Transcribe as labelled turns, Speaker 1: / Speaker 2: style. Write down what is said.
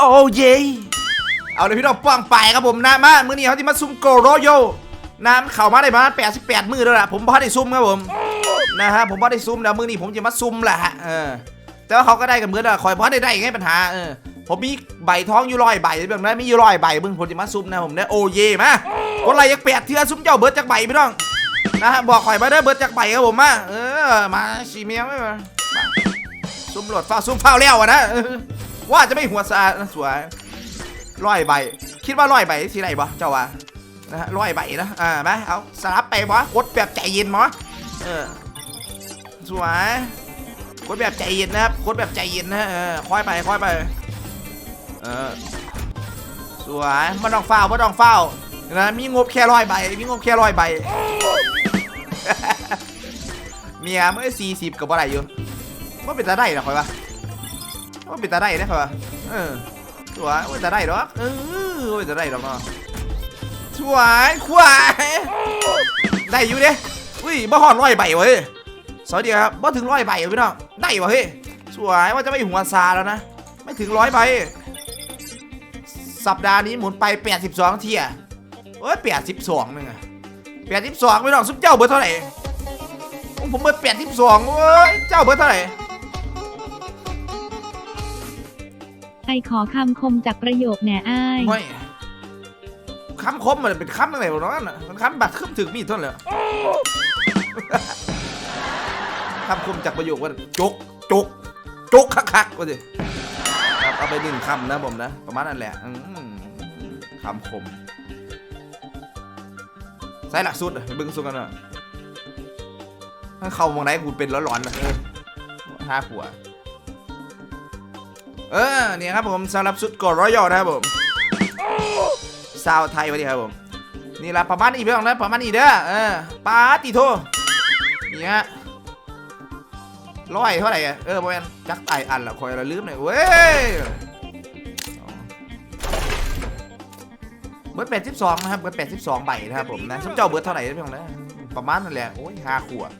Speaker 1: โอ้เยเอาเลยพี่น้องป้องไปครับผมนะมามื้อนี้เขาที่มาซุ่มโกโรโยน้ำเข่ามาได้ประมาณ88 มือแล้วล่ะผมพอได้ซุ่มครับผมนะฮะผมพอได้ซุ่มแล้วมื้อนี้ผมจะมาซุ่มแหละฮะเออแต่ว่าเขาก็ได้กันเหมือนอะคอยพอได้ได้ไงปัญหาเออผมมีใบท้องอยู่ร้อยใบเรื่องนั้นมีอยู่ร้อยใบเบิ่งผมจะมาซุ่มนะผมเนี่ยโอเยมากดไลค์ยักแปดเทือซุ่มเจ้าเบิร์ดจากใบพี่น้องนะฮะบอกข่อยมาได้เบิร์ดจากใบครับผมมาเออมาสีเมียไม่มาซุ่มหลดฟ้าซุ่มเฝ้าแล้วอะนะ ว่าจะไม่หัวสะอาดสวยร้อยใบ คิดว่าร้อยใบสิไรบ่เจ้าวะนะฮะร้อยใบนะอ่าไหมเอาสลับไปบ่กดแบบใจเย็นมั้เออสวยกดแบบใจเย็นนะครับกดแบบใจเย็นนะเออค่อยไปค่อยไปเออสวยม่ต้องเฝ้าม่ต้องเฝ้านะมีงบแค่ร้อยใบมีงบแค่ร้อยใบเมียเมื่อสี่สิบกับอะไรอยู่ว่าเป็นตาได้หรอคอยวะ ว่าเป็นตาได้นะคอยวะเออสวยโอ้ยจะได้หรอกเออโอ้ยจะได้หรอกเนาะสวยขวายได้อยู่เด้อุ้ยบ่หอดร้อยใบเว้ยสวัสดีครับบ่ถึงร้อยใบเว้ยพี่น้องได้วะเฮ้ยสวยว่าจะไม่หัวซาแล้วนะ ไม่ถึงร้อยใบสัปดาห์นี้หมุนไป 82 เที่ยเอ้ย82นึงอะ82พี่น้องซุปเจ้าเบอร์เท่าไหร่ผมเบอร์82เว้ยเจ้าเบอร์เท่าไหร่
Speaker 2: ไอขอคำคมจากประโยคแหน่อ้าย
Speaker 1: ไม่คำคมมันเป็นคำอะไรวะเนาะน่ะมันคำบักขึ้นถึงมีดเท่านั้นเลยคำคมจากประโยคว่าจกจกจกคักคักๆว่าสิครับเอาไปหนึ่งคำนะผมนะ ประมาณนั้นแหละคำคมใส่หลักสุดไปเบึ้งสุดกันนะถ้าเข้ามองไหนกูเป็นร้อนๆนะห้าขว เออเนี่ยครับผมสำหรับชุดกอรอยอนะครับผมซาวไทยว้ดีครับผมนี่ละประมาณนี้เพื่อนนะประมาณนี้เด้อเออปาติโทนี่ฮะร้อยเท่าไหร่อะเออประมาณจักไตอันละคอยละลืมเลยเว้ยเบิร์ดแปดสิบสองนะครับเบิร์ดแปดสิบสองใบนะครับผมนะสมเจ้าเบิร์ดเท่าไหร่นะพี่องนะประมาณนั่นแหละโอ้ยห้าขวบ